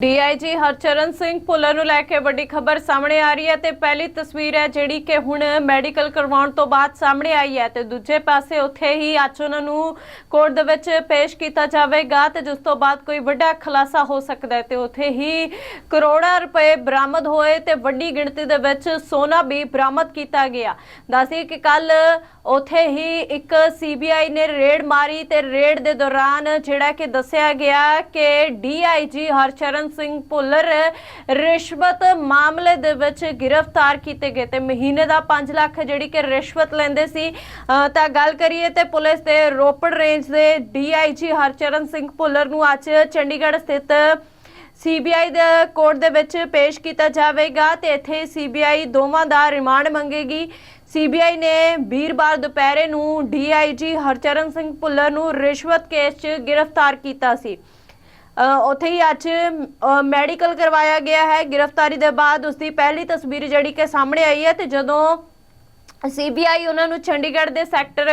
DIG Harcharan Singh Bhullar ਨੂੰ ਲੈ ਕੇ ਵੱਡੀ ਖਬਰ ਸਾਹਮਣੇ ਆ ਰਹੀ ਹੈ ਤੇ ਪਹਿਲੀ ਤਸਵੀਰ ਹੈ ਜਿਹੜੀ ਕਿ ਹੁਣ ਮੈਡੀਕਲ ਕਰਵਾਉਣ ਤੋਂ ਬਾਅਦ ਸਾਹਮਣੇ ਆਈ ਹੈ ਤੇ ਦੂਜੇ ਪਾਸੇ ਉੱਥੇ ਹੀ ਅੱਜ ਉਹਨਾਂ ਨੂੰ ਕੋਰਟ ਦੇ ਵਿੱਚ ਪੇਸ਼ ਕੀਤਾ ਜਾਵੇਗਾ ਤੇ ਜਿਸ ਤੋਂ ਬਾਅਦ ਕੋਈ ਵੱਡਾ ਖੁਲਾਸਾ ਹੋ ਸਕਦਾ ਹੈ ਤੇ ਉੱਥੇ ਹੀ ਕਰੋੜਾਂ ਰੁਪਏ ਬਰਾਮਦ ਹੋਏ ਤੇ ਵੱਡੀ ਗਿਣਤੀ ਦੇ ਵਿੱਚ ਸੋਨਾ ਵੀ ਬਰਾਮਦ ਕੀਤਾ ਗਿਆ। ਦੱਸੀ ਕਿ ਕੱਲ ਉੱਥੇ ਹੀ ਇੱਕ ਸੀਬੀਆਈ ਨੇ ਰੇਡ ਮਾਰੀ ਤੇ ਰੇਡ ਦੇ ਦੌਰਾਨ ਜਿਹੜਾ ਕਿ ਦੱਸਿਆ ਗਿਆ ਕਿ ਡੀਆਈਜੀ ਹਰਚਰਨ ਸਿੰਘ ਭੁੱਲਰ ਰਿਸ਼ਵਤ ਮਾਮਲੇ ਦੇ ਵਿੱਚ ਗ੍ਰਿਫਤਾਰ ਕੀਤੇ ਗਏ ਤੇ ਮਹੀਨੇ ਦਾ 5 ਲੱਖ ਜਿਹੜੀ ਕਿ ਰਿਸ਼ਵਤ ਲੈਂਦੇ ਸੀ। ਤਾਂ ਗੱਲ ਕਰੀਏ ਤੇ ਪੁਲਿਸ ਦੇ ਰੋਪੜ ਰੇਂਜ ਦੇ ਡੀਆਈਜੀ ਹਰਚਰਨ ਸਿੰਘ ਭੁੱਲਰ ਨੂੰ ਅੱਜ ਚੰਡੀਗੜ੍ਹ ਸਥਿਤ ਸੀਬੀਆਈ ਦੇ ਕੋਰਟ ਦੇ ਵਿੱਚ ਪੇਸ਼ ਕੀਤਾ ਜਾਵੇਗਾ ਤੇ ਇੱਥੇ ਸੀਬੀਆਈ ਦੋਵਾਂ ਦਾ ਰਿਮਾਂਡ ਮੰਗੇਗੀ। ਸੀਬੀਆਈ ਨੇ ਵੀਰਵਾਰ ਦੁਪਹਿਰੇ ਨੂੰ ਡੀਆਈਜੀ ਹਰਚਰਨ ਸਿੰਘ ਭੁੱਲਰ ਨੂੰ ਰਿਸ਼ਵਤ ਕੇਸ 'ਚ ਗ੍ਰਿਫਤਾਰ ਕੀਤਾ ਸੀ। ਉੱਥੇ ਹੀ ਅੱਜ ਮੈਡੀਕਲ ਕਰਵਾਇਆ ਗਿਆ ਹੈ। ਗ੍ਰਿਫਤਾਰੀ ਦੇ ਬਾਅਦ ਉਸ ਦੀ ਪਹਿਲੀ ਤਸਵੀਰ ਜਿਹੜੀ ਕਿ ਸਾਹਮਣੇ ਆਈ ਹੈ ਤੇ ਜਦੋਂ ਸੀਬੀਆਈ ਉਹਨਾਂ ਨੂੰ ਚੰਡੀਗੜ੍ਹ ਦੇ ਸੈਕਟਰ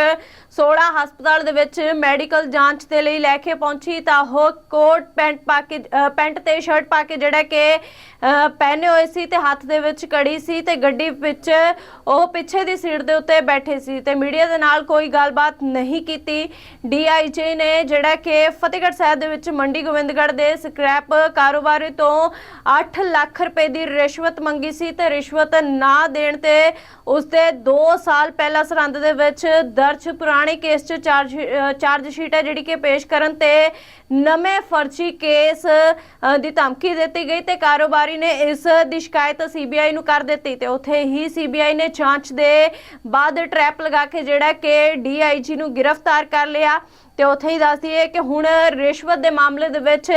16 ਹਸਪਤਾਲ ਦੇ ਵਿੱਚ ਮੈਡੀਕਲ ਜਾਂਚ ਦੇ ਲਈ ਲੈ ਕੇ ਪਹੁੰਚੀ ਤਾਂ ਉਹ ਕੋਟ ਪੈਂਟ ਪਾ ਕੇ ਪੈਂਟ ਤੇ ਸ਼ਰਟ ਪਾ ਕੇ ਜਿਹੜਾ ਕਿ ਪਹਿਨੇ ਹੋਏ ਸੀ ਤੇ ਹੱਥ ਦੇ ਵਿੱਚ ਕੜੀ ਸੀ ਤੇ ਗੱਡੀ ਵਿੱਚ ਉਹ ਪਿੱਛੇ ਦੀ ਸੀਟ ਦੇ ਉੱਤੇ ਬੈਠੇ ਸੀ ਤੇ ਮੀਡੀਆ ਦੇ ਨਾਲ ਕੋਈ ਗੱਲਬਾਤ ਨਹੀਂ ਕੀਤੀ। ਡੀਆਈਜੀ ਨੇ ਜਿਹੜਾ ਕਿ ਫਤਿਹਗੜ੍ਹ ਸਾਹਿਬ ਦੇ ਵਿੱਚ ਮੰਡੀ ਗੋਬਿੰਦਗੜ੍ਹ ਦੇ ਸਕ੍ਰੈਪ ਕਾਰੋਬਾਰੀ ਤੋਂ 8 ਲੱਖ ਰੁਪਏ ਦੀ ਰਿਸ਼ਵਤ ਮੰਗੀ ਸੀ ਤੇ ਰਿਸ਼ਵਤ ਨਾ ਦੇਣ ਤੇ ਉਸ ਦੇ 2 ਸਾਲ ਪਹਿਲਾਂ ਸਰਹੰਦ ਦੇ ਵਿੱਚ ਦਰਜ ਪੁਰਾਣੇ ਕੇਸ 'ਚ ਚਾਰਜ ਅ, ਚਾਰਜ ਸ਼ੀਟ ਹੈ ਜਿਹੜੀ ਕਿ ਪੇਸ਼ ਕਰਨ ਤੇ ਨਵੇਂ ਫਰਜ਼ੀ ਕੇਸ ਦੀ ਧਮਕੀ ਦਿੱਤੀ ਗਈ ਤੇ ਕਾਰੋਬਾਰੀ ਨੇ ਇਸ ਦੀ ਸ਼ਿਕਾਇਤ ਸੀਬੀਆਈ ਨੂੰ ਕਰ ਦਿੱਤੀ ਤੇ ਉੱਥੇ ਹੀ ਸੀਬੀਆਈ ਨੇ ਜਾਂਚ ਦੇ ਬਾਅਦ ਟਰੈਪ ਲਗਾ ਕੇ ਜਿਹੜਾ ਕਿ ਡੀਆਈਜੀ ਨੂੰ ਗ੍ਰਿਫਤਾਰ ਕਰ ਲਿਆ। ਤੇ ਉੱਥੇ ਹੀ ਦੱਸ ਦਈਏ ਕਿ ਹੁਣ ਰਿਸ਼ਵਤ ਦੇ ਮਾਮਲੇ ਦੇ ਵਿੱਚ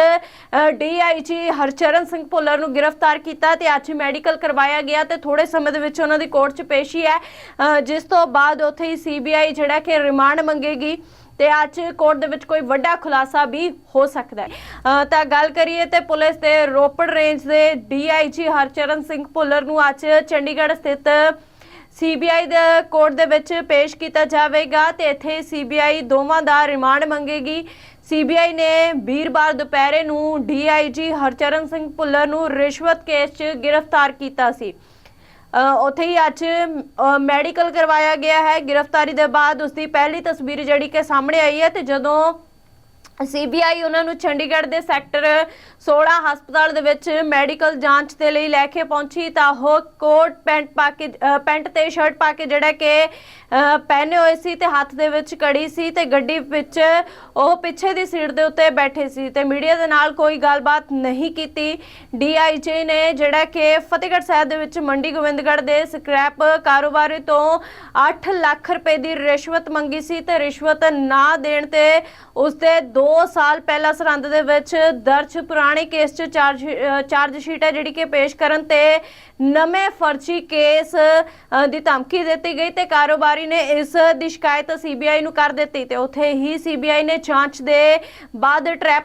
ਡੀਆਈਜੀ ਹਰਚਰਨ ਸਿੰਘ ਭੁੱਲਰ ਨੂੰ ਗ੍ਰਿਫਤਾਰ ਕੀਤਾ ਤੇ ਅੱਜ ਮੈਡੀਕਲ ਕਰਵਾਇਆ ਗਿਆ ਤੇ ਥੋੜੇ ਸਮੇਂ ਦੇ ਵਿੱਚ ਉਹਨਾਂ ਦੀ ਕੋਰਟ 'ਚ ਪੇਸ਼ੀ ਹੈ। ਜਿਸ ਤੋਂ ਬਾਅਦ ਉੱਥੇ ਹੀ ਸੀਬੀਆਈ ਜਿਹੜਾ ਕਿ ਰਿਮਾਂਡ ਮੰਗੇਗੀ ਤੇ ਅੱਜ ਕੋਰਟ ਦੇ ਵਿੱਚ ਕੋਈ ਵੱਡਾ ਖੁਲਾਸਾ ਵੀ ਹੋ ਸਕਦਾ ਹੈ। ਤਾਂ ਗੱਲ ਕਰੀਏ ਤੇ ਪੁਲਿਸ ਦੇ ਰੋਪੜ ਰੇਂਜ ਦੇ ਡੀਆਈਜੀ ਹਰਚਰਨ ਸਿੰਘ ਭੁੱਲਰ ਨੂੰ ਅੱਜ ਚੰਡੀਗੜ੍ਹ ਸਥਿਤ ਸੀਬੀਆਈ ਦੇ ਕੋਰਟ ਦੇ ਵਿੱਚ ਪੇਸ਼ ਕੀਤਾ ਜਾਵੇਗਾ ਤੇ ਇੱਥੇ ਸੀਬੀਆਈ ਦੋਵਾਂ ਦਾ ਰਿਮਾਂਡ ਮੰਗੇਗੀ। ਸੀਬੀਆਈ ਨੇ ਵੀਰਵਾਰ ਦੁਪਹਿਰੇ ਨੂੰ ਡੀਆਈਜੀ ਹਰਚਰਨ ਸਿੰਘ ਭੁੱਲਰ ਨੂੰ ਰਿਸ਼ਵਤ ਕੇਸ 'ਚ ਗ੍ਰਿਫਤਾਰ ਕੀਤਾ ਸੀ। ਉੱਥੇ ਹੀ ਅੱਜ ਮੈਡੀਕਲ ਕਰਵਾਇਆ ਗਿਆ ਹੈ। ਗ੍ਰਿਫਤਾਰੀ ਦੇ ਬਾਅਦ ਉਸ ਦੀ ਪਹਿਲੀ ਤਸਵੀਰ ਜਿਹੜੀ ਕਿ ਸਾਹਮਣੇ ਆਈ ਹੈ ਤੇ ਜਦੋਂ ਸੀਬੀਆਈ ਉਹਨਾਂ ਨੂੰ ਚੰਡੀਗੜ੍ਹ ਦੇ ਸੈਕਟਰ 16 ਹਸਪਤਾਲ ਦੇ ਵਿੱਚ ਮੈਡੀਕਲ ਜਾਂਚ ਦੇ ਲਈ ਲੈ ਕੇ ਪਹੁੰਚੀ ਤਾਂ ਉਹ ਕੋਟ ਪੈਂਟ ਪਾ ਕੇ ਪੈਂਟ ਤੇ ਸ਼ਰਟ ਪਾ ਕੇ ਜਿਹੜਾ ਕਿ ਪਹਿਨੇ ਹੋਏ ਸੀ ਤੇ ਹੱਥ ਦੇ ਵਿੱਚ ਕੜੀ ਸੀ ਤੇ ਗੱਡੀ ਵਿੱਚ ਉਹ ਪਿੱਛੇ ਦੀ ਸੀਟ ਦੇ ਉੱਤੇ ਬੈਠੇ ਸੀ ਤੇ ਮੀਡੀਆ ਦੇ ਨਾਲ ਕੋਈ ਗੱਲਬਾਤ ਨਹੀਂ ਕੀਤੀ। ਡੀਆਈਜੀ ਨੇ ਜਿਹੜਾ ਕਿ ਫਤਿਹਗੜ੍ਹ ਸਾਹਿਬ ਦੇ ਵਿੱਚ ਮੰਡੀ ਗੋਬਿੰਦਗੜ੍ਹ ਦੇ ਸਕ੍ਰੈਪ ਕਾਰੋਬਾਰੀ ਤੋਂ 8 ਲੱਖ ਰੁਪਏ ਦੀ ਰਿਸ਼ਵਤ ਮੰਗੀ ਸੀ ਤੇ ਰਿਸ਼ਵਤ ਨਾ ਦੇਣ ਤੇ ਉਸ ਦੇ 2 ਸਾਲ ਪਹਿਲਾਂ ਸਰਹੰਦ ਦੇ ਵਿੱਚ ਦਰਜ ਪੁਰਾਣੇ ਕੇਸ 'ਚ ਚਾਰਜ ਅ, ਚਾਰਜ ਸ਼ੀਟ ਹੈ ਜਿਹੜੀ ਕਿ ਪੇਸ਼ ਕਰਨ ਤੇ ਨਵੇਂ ਫਰਜ਼ੀ ਕੇਸ ਦੀ ਧਮਕੀ ਦਿੱਤੀ ਗਈ ਤੇ ਕਾਰੋਬਾਰੀ ਨੇ ਇਸ ਦੀ ਸ਼ਿਕਾਇਤ ਸੀਬੀਆਈ ਨੂੰ ਕਰ ਦਿੱਤੀ ਤੇ ਉੱਥੇ ਹੀ ਸੀਬੀਆਈ ਨੇ ਜਾਂਚ ਦੇ ਬਾਅਦ ਟਰੈਪ